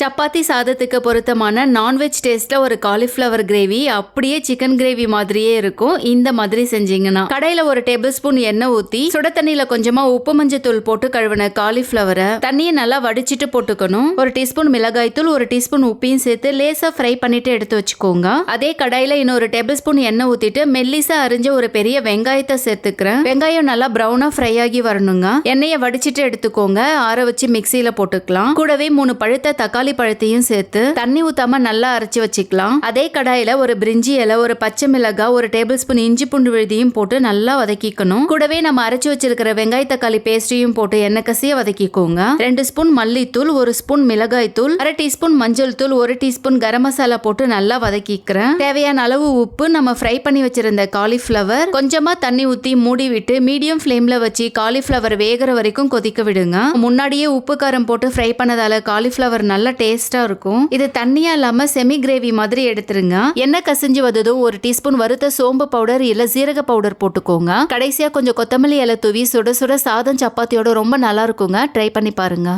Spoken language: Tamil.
சப்பாத்தி சாதத்துக்கு பொருத்தமான நான்வெஜ் டேஸ்ட்ல ஒரு காலிஃப்ளவர் கிரேவி அப்படியே சிக்கன் கிரேவி மாதிரியே இருக்கும். இந்த மாதிரி செஞ்சீங்கன்னா கடையில ஒரு டேபிள் ஸ்பூன் எண்ணெய் ஊத்தி சுட தண்ணியில கொஞ்சமா உப்பு மஞ்சள் தூள் போட்டு கழுவின காலிஃப்ளவரை தண்ணியை நல்லா வடிச்சிட்டு போட்டுக்கணும். ஒரு டீஸ்பூன் மிளகாய் தூள் ஒரு டீஸ்பூன் உப்பையும் சேர்த்து லேசா ஃப்ரை பண்ணிட்டு எடுத்து வச்சுக்கோங்க. அதே கடாயில இன்னொரு டேபிள் ஸ்பூன் எண்ணெய் ஊத்திட்டு மெல்லிசா அரிஞ்ச ஒரு பெரிய வெங்காயத்தை சேர்த்துக்கிறேன். வெங்காயம் நல்லா ப்ரௌனா ஃப்ரை ஆகி வரணுங்க. எண்ணெயை வடிச்சிட்டு எடுத்துக்கோங்க. ஆற வச்சு மிக்சியில போட்டுக்கலாம். கூடவே மூணு பழுத்த தக்காளி பழத்தையும் சேர்த்து தண்ணி ஊத்தாம நல்லா அரைச்சு வச்சுக்கலாம். அதே கடாயில ஒரு பிரிஞ்சி இலை ஒரு பச்சை மிளகாய் ஒரு டேபிள் ஸ்பூன் இஞ்சி பூண்டு விழுதியும் போட்டு நல்லா வதக்கிக்கணும். கூடவே நம்ம அரைச்சு வச்சிருக்கிற வெங்காய தக்காளி பேஸ்டையும் போட்டு எண்ணெய் கசிய வதக்கிக்கோங்க. ரெண்டு ஸ்பூன் மல்லித்தூள் ஒரு ஸ்பூன் மிளகாய் தூள் அரை டீஸ்பூன் மஞ்சள் தூள் ஒரு டீஸ்பூன் கரம் மசாலா போட்டு நல்லா வதக்கிக்கிறேன். தேவையான அளவு உப்பு நம்ம ஃப்ரை பண்ணி வச்சிருந்த காலிஃப்ளவர் கொஞ்சமா தண்ணி ஊத்தி மூடி விட்டு மீடியம் ஃப்ளேம்ல வச்சு காலிஃப்ளவர் வேகிற வரைக்கும் கொதிக்க விடுங்க. முன்னாடியே உப்பு காரம் போட்டு ஃப்ரை பண்ணதால காலிஃப்ளவர் நல்ல டேஸ்டா இருக்கும். இது தண்ணியா இல்லாம செமி கிரேவி மாதிரி எடுத்துருங்க. எண்ணெய் கசிஞ்சு வந்ததும் ஒரு டீஸ்பூன் வறுத்த சோம்பு பவுடர் இல்ல சீரக பவுடர் போட்டுக்கோங்க. கடைசியா கொஞ்சம் கொத்தமல்லி இலை தூவி சுட சுட சாதம் சப்பாத்தியோட ரொம்ப நல்லா இருக்குங்க. ட்ரை பண்ணி பாருங்க.